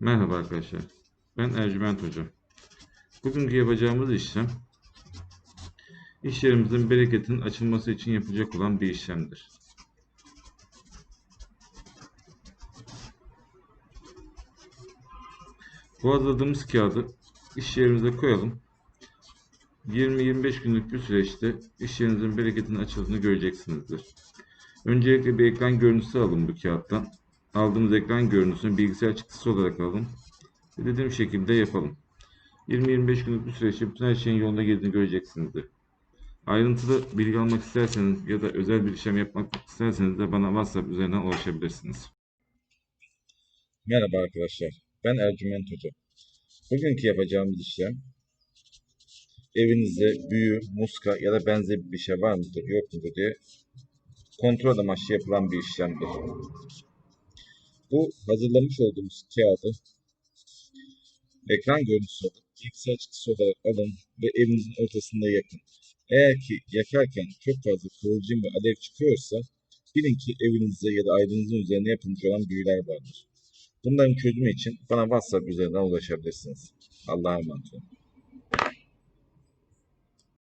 Merhaba arkadaşlar. Ben Ercüment Hoca. Bugünkü yapacağımız işlem iş yerimizin bereketinin açılması için yapılacak olan bir işlemdir. Bu hazırladığımız kağıdı iş yerimize koyalım. 20-25 günlük bir süreçte iş yerinizin bereketinin açıldığını göreceksinizdir. Öncelikle bir ekran görüntüsü alın bu kağıttan. Aldığımız ekran görüntüsünü bilgisayar çıktısı olarak alın. Ve dediğim şekilde yapalım. 20-25 günlük bir süreçte bütün her şeyin yolunda girdiğini göreceksinizdir. Ayrıntılı bilgi almak isterseniz ya da özel bir işlem yapmak isterseniz de bana WhatsApp üzerinden ulaşabilirsiniz. Merhaba arkadaşlar, ben Ercüment Hoca. Bugünkü yapacağımız işlem, evinizde büyü, muska ya da benzeri bir şey var mıdır, yok mudur diye kontrol amaçlı yapılan bir işlemdir. Bu hazırlamış olduğumuz kağıdı ekran görüntüsü alıp bilgisayar çıktısı olarak alın ve evinizin ortasında yakın. Eğer ki yakarken çok fazla kıvılcım ve alev çıkıyorsa bilin ki evinizde ya da ailenizin üzerine yapılmış olan büyüler vardır. Bunların çözümü için bana WhatsApp üzerinden ulaşabilirsiniz. Allah'a emanet olun.